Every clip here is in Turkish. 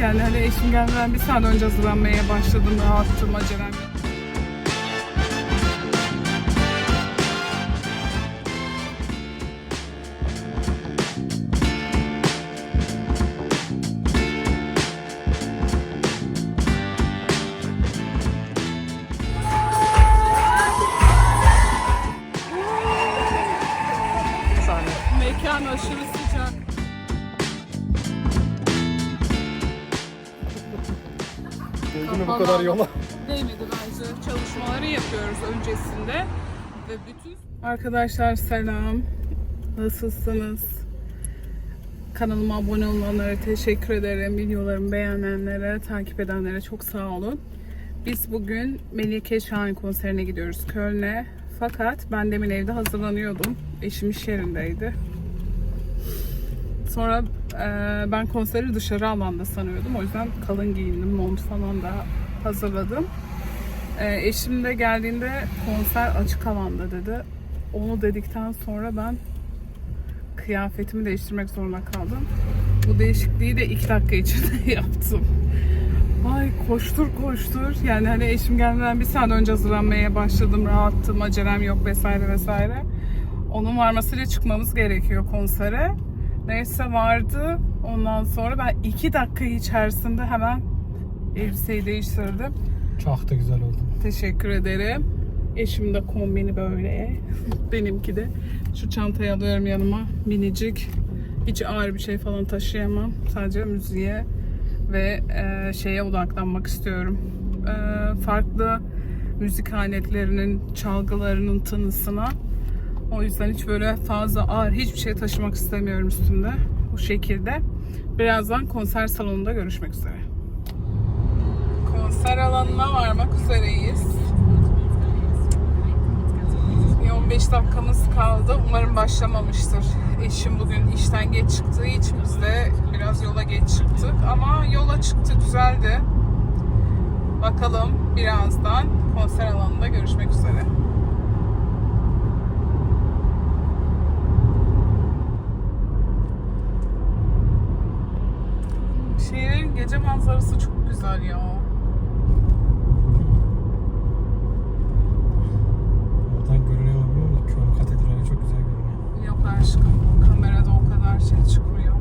Yani hani eşim gelmeden bir saat önce hazırlanmaya başladım. Rahattım, acelem yok. Mekan aşırı mi bu kadar yola? Değmedi bence. Çalışmaları yapıyoruz öncesinde. Ve bütün... Arkadaşlar selam. Nasılsınız? Kanalıma abone olanlara teşekkür ederim. Videolarımı beğenenlere, takip edenlere çok sağ olun. Biz bugün Melike Şahin konserine gidiyoruz Köln'e. Fakat ben demin evde hazırlanıyordum. Eşim iş yerindeydi. Sonra e, ben konseri dışarı alanda sanıyordum. O yüzden kalın giyindim, mont falan da hazırladım. E, eşim de geldiğinde konser açık alanda dedi. Onu dedikten sonra ben kıyafetimi değiştirmek zorunda kaldım. Bu değişikliği de iki dakika içinde yaptım. Ay koştur koştur. Yani hani eşim gelmeden bir saat önce hazırlanmaya başladım. Rahattım, acelem yok vesaire vesaire. Onun varmasıyla çıkmamız gerekiyor konsere. Neyse vardı. Ondan sonra ben iki dakika içerisinde hemen elbiseyi değiştirdim. Çok da güzel oldu. Teşekkür ederim. Eşim de kombini böyle. Benimki de. Şu çantayı alıyorum yanıma. Minicik. Hiç ağır bir şey falan taşıyamam. Sadece müziğe ve e, şeye odaklanmak istiyorum. E, farklı müzik aletlerinin, çalgılarının tınısına. O yüzden hiç böyle fazla ağır hiçbir şey taşımak istemiyorum üstümde. Bu şekilde. Birazdan konser salonunda görüşmek üzere. Konser alanına varmak üzereyiz. Bir 15 dakikamız kaldı. Umarım başlamamıştır. Eşim bugün işten geç çıktığı için biz de biraz yola geç çıktık. Ama yola çıktı güzeldi. Bakalım birazdan konser alanında görüşmek üzere. Şehrin gece manzarası çok güzel ya. Oradan görünüyor mu Köln Katedrali çok güzel görünüyor. Yok aşkım. Kamerada o kadar şey çıkmıyor.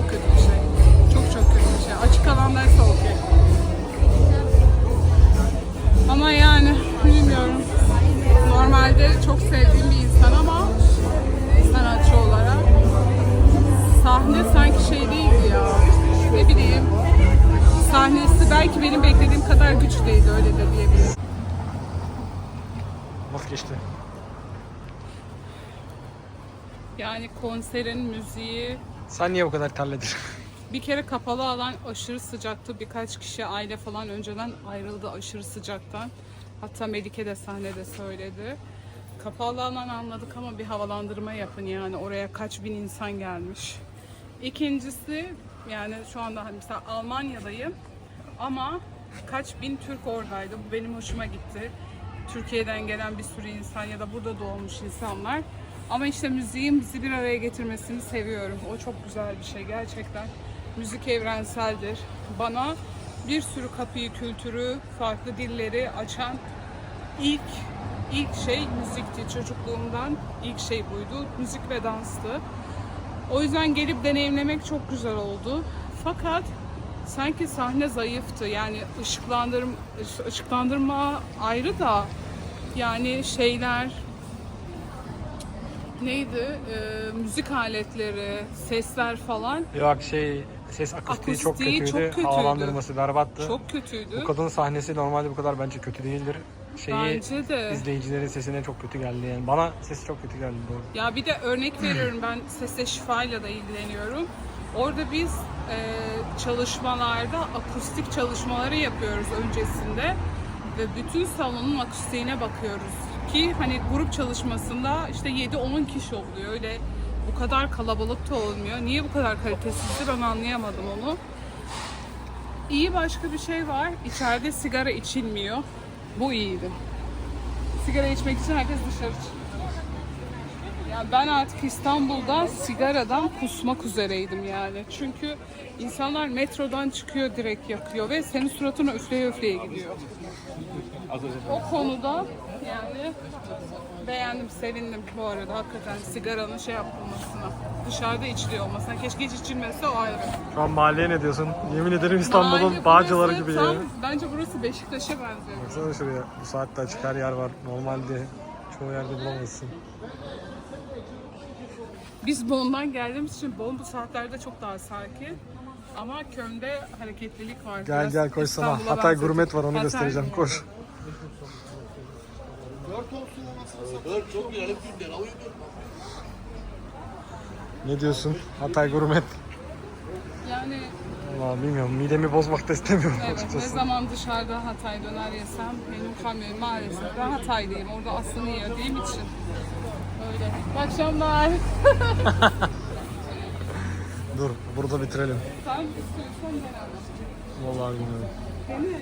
Çok kötü bir şey. Çok çok kötü bir şey. Açık alandaysa okey. Ama yani bilmiyorum. Normalde çok sevdiğim bir insan ama sanatçı olarak sahne sanki şey değildi ya. Ne bileyim. Sahnesi belki benim beklediğim kadar güçlüydü öyle de diyebilirim. Nasıl geçti? Yani konserin müziği Sen niye bu kadar terledin? bir kere kapalı alan aşırı sıcaktı. Birkaç kişi aile falan önceden ayrıldı aşırı sıcaktan. Hatta Melike de sahnede söyledi. Kapalı alan anladık ama bir havalandırma yapın yani oraya kaç bin insan gelmiş. İkincisi yani şu anda hani mesela Almanya'dayım ama kaç bin Türk oradaydı. Bu benim hoşuma gitti. Türkiye'den gelen bir sürü insan ya da burada doğmuş insanlar. Ama işte müziğin bizi bir araya getirmesini seviyorum. O çok güzel bir şey gerçekten. Müzik evrenseldir. Bana bir sürü kapıyı, kültürü, farklı dilleri açan ilk ilk şey müzikti çocukluğumdan. ilk şey buydu. Müzik ve danstı. O yüzden gelip deneyimlemek çok güzel oldu. Fakat sanki sahne zayıftı. Yani ışıklandırma, ışıklandırma ayrı da yani şeyler neydi? Ee, müzik aletleri, sesler falan Yok şey ses akustiği, çok Akustiği kötüydü. çok kötüydü. Havalandırması berbattı. çok kötüydü. Bu kadının sahnesi normalde bu kadar bence kötü değildir. Şeyi Bence de. izleyicilerin sesine çok kötü geldi yani. Bana sesi çok kötü geldi doğru. Ya bir de örnek veriyorum ben sesle şifayla da ilgileniyorum. Orada biz e, çalışmalarda akustik çalışmaları yapıyoruz öncesinde ve bütün salonun akustiğine bakıyoruz ki hani grup çalışmasında işte 7-10 kişi oluyor öyle bu kadar kalabalık da olmuyor. Niye bu kadar kalitesizdi ben anlayamadım onu. İyi başka bir şey var. İçeride sigara içilmiyor. Bu iyiydi. Sigara içmek için herkes dışarı çıkıyor. Ya ben artık İstanbul'da sigaradan kusmak üzereydim yani. Çünkü insanlar metrodan çıkıyor direkt yakıyor ve senin suratına üfleye üfleye gidiyor. O konuda yani beğendim, sevindim bu arada hakikaten sigaranın şey yapılmasına. Dışarıda içiliyor olmasına. Keşke hiç içilmese o ayrı. Şu an mahalleye ne diyorsun? Yemin ederim Mahalle İstanbul'un bağcıları burası gibi tam- ya. Bence burası Beşiktaş'a benziyor. Baksana şuraya. Bu saatte açık her yer var. Normalde çoğu yerde bulamazsın. Biz Bonn'dan geldiğimiz için Bonn bu saatlerde çok daha sakin. Ama Köln'de hareketlilik var. Gel Biraz gel koş sana. İstanbul'a Hatay. Gurmet var onu Hatay- göstereceğim. Koş. Ne diyorsun? Hatay Gurmet. Yani Vallahi bilmiyorum. Midemi bozmak da istemiyorum evet ne açıkçası. zaman dışarıda Hatay döner yesem benim kamyonum maalesef ben Hataylıyım. Orada aslını yediğim için. Öyle. İyi akşamlar. Dur burada bitirelim. Sen istiyorsan abi. Vallahi bilmiyorum. Mi?